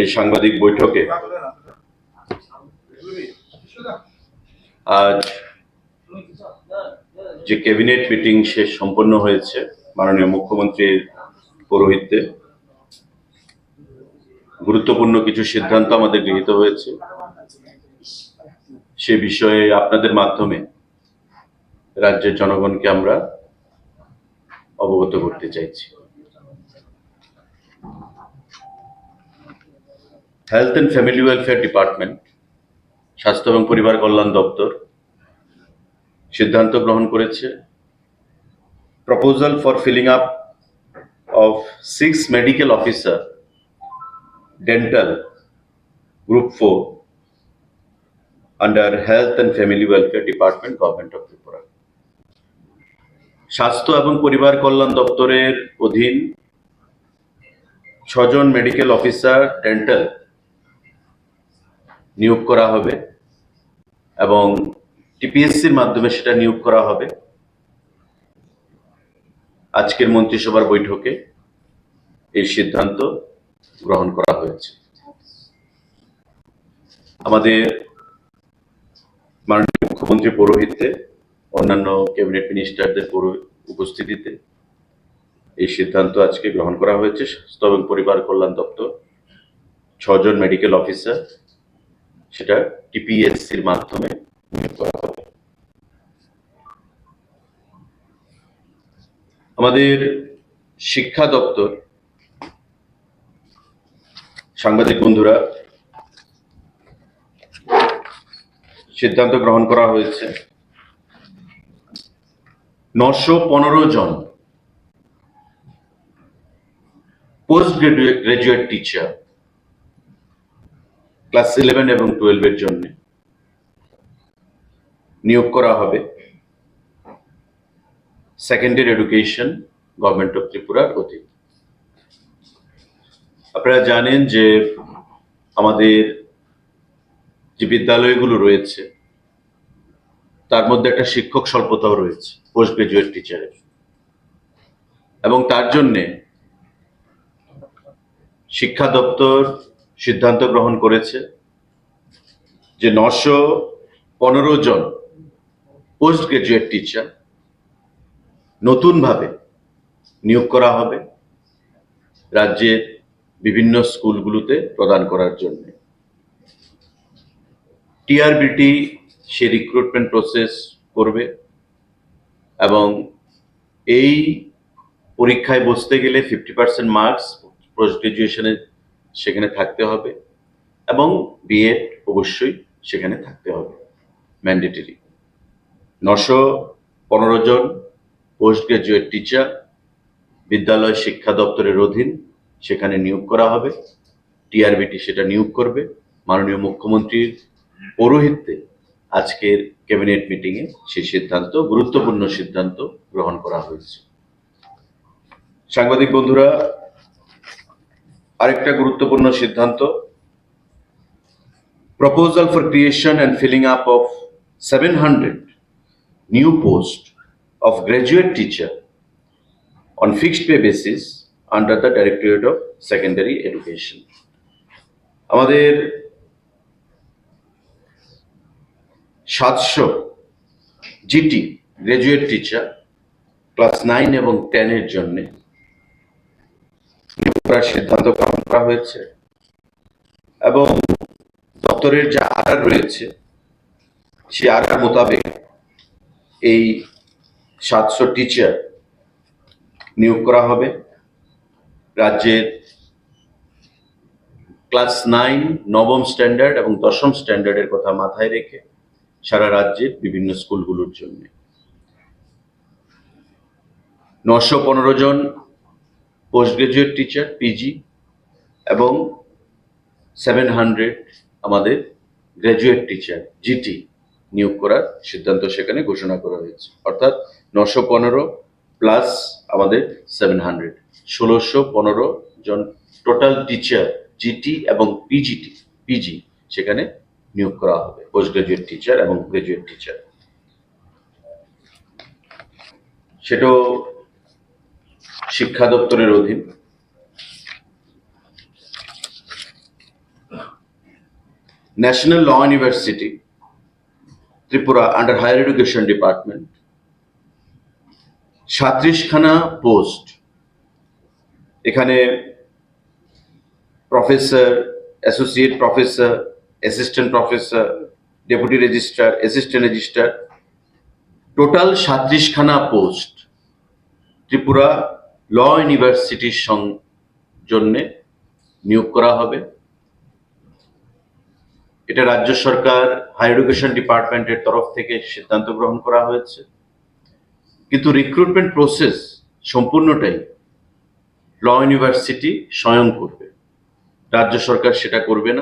এই সাংবাদিক বৈঠকে। আজ যে ক্যাবিনেট মিটিং শেষ সম্পন্ন হয়েছে, মাননীয় মুখ্যমন্ত্রীর পৌরোহিত্যে গুরুত্বপূর্ণ কিছু সিদ্ধান্ত আমাদের গৃহীত হয়েছে। সে বিষয়ে আপনাদের মাধ্যমে রাজ্যের জনগণকে আমরা অবগত করতে চাইছি। Health and family welfare department স্বাস্থ্য এবং পরিবার কল্যাণ দপ্তর সিদ্ধান্ত গ্রহণ করেছে proposal for filling up of six medical officer dental group four under health and family welfare department government of Tripura স্বাস্থ্য এবং পরিবার কল্যাণ দপ্তরের অধীন ছজন মেডিকেল অফিসার ডেন্টাল নিয়োগ করা হবে এবং টিপিএসসির মাধ্যমে সেটা নিয়োগ করা হবে। আজকের মন্ত্রিসভার বৈঠকে এই সিদ্ধান্ত গ্রহণ করা হয়েছে। আমাদের মাননীয় মুখ্যমন্ত্রী পৌরোহিত্যে অন্যান্য ক্যাবিনেট মিনিস্টারদের উপস্থিতিতে এই সিদ্ধান্ত আজকে গ্রহণ করা হয়েছে। স্বাস্থ্য এবং পরিবার কল্যাণ দপ্তর, ছজন মেডিকেল অফিসার সেটা টিপিএসসির মাধ্যমে নিয়োগ করা হবে। আমাদের শিক্ষা দপ্তর, সাংবাদিক বন্ধুরা, সিদ্ধান্ত গ্রহণ করা হয়েছে। নশো পনেরো জন post graduate teacher class eleven এবং টুয়েলভের জন্য নিয়োগ করা হবে। সেকেন্ডারি এডুকেশন গভর্নমেন্ট অফ ত্রিপুরার অধীন। আপনারা জানেন যে আমাদের যে বিদ্যালয়গুলো রয়েছে, তার মধ্যে একটা শিক্ষক স্বল্পতাও রয়েছে, পোস্ট গ্রাজুয়েট টিচারের। এবং তার জন্যে শিক্ষা দপ্তর সিদ্ধান্ত গ্রহণ করেছে যে নশো পনেরো জন পোস্ট গ্রাজুয়েট টিচার নতুনভাবে নিয়োগ করা হবে রাজ্যের বিভিন্ন স্কুলগুলোতে প্রদান করার জন্য। টিআরবিটি সে রিক্রুটমেন্ট প্রসেস করবে এবং এই পরীক্ষায় বসতে গেলে ফিফটি পার্সেন্ট মার্কস পোস্ট গ্রাজুয়েশনে সেখানে থাকতে হবে এবং বিএড অবশ্যই সেখানে থাকতে হবে ম্যান্ডেটরি নশো পনেরো জন পোস্ট গ্রাজুয়েট টিচার বিদ্যালয় শিক্ষা দপ্তরের অধীন সেখানে নিয়োগ করা হবে টিআরবিটি সেটা নিয়োগ করবে। মাননীয় মুখ্যমন্ত্রীর পৌরোহিত্যে আজকের ক্যাবিনেট মিটিংয়ে সেই সিদ্ধান্ত, গুরুত্বপূর্ণ সিদ্ধান্ত গ্রহণ করা হয়েছে। সাংবাদিক বন্ধুরা আরেকটা গুরুত্বপূর্ণ সিদ্ধান্ত proposal for creation and filling up of seven hundred new post of graduate teacher on fixed pay basis under the directorate of secondary education আমাদের সাতশো GT graduate teacher class nine এবং টেনের জন্যে করার সিদ্ধান্ত গ্রহণ করা হয়েছে। এবং দপ্তরের যে আর্ডার রয়েছে, সেই আর্ডার মোতাবেক এই সাতশো টিচার নিয়োগ করা হবে। রাজ্যের ক্লাস নাইন নবম স্ট্যান্ডার্ড এবং দশম স্ট্যান্ডার্ডের কথা মাথায় রেখে সারা রাজ্যের বিভিন্ন স্কুলগুলোর জন্য। নশো পনেরো জন পোস্ট গ্রাজুয়েট টিচার পিজি এবং সেভেন হান্ড্রেড আমাদের গ্র্যাজুয়েট টিচার জিটি নিয়োগ করার সিদ্ধান্ত সেখানে ঘোষণা করা হয়েছে। অর্থাৎ নশো পনেরো প্লাস আমাদের সেভেন হান্ড্রেড ষোলোশো পনেরো জন টোটাল টিচার জিটি এবং পিজিটি পিজি সেখানে নিয়োগ করা হবে পোস্ট গ্রাজুয়েট টিচার এবং গ্রাজুয়েট টিচার সেটাও শিক্ষা দপ্তরের অধীন। National law university Tripura under higher education department সাত্রিশখানা post এখানে professor associate professor assistant professor deputy registrar assistant registrar total সাত্রিশখানা post Tripura law ইউনিভার্সিটির জন্যে নিয়োগ করা হবে। এটা রাজ্য সরকার, হায়ার এডুকেশন ডিপার্টমেন্টের তরফ থেকে সিদ্ধান্ত গ্রহণ করা হয়েছে। কিন্তু রিক্রুটমেন্ট প্রসেস সম্পূর্ণটাই ল ইউনিভার্সিটি স্বয়ং করবে। রাজ্য সরকার সেটা করবে না।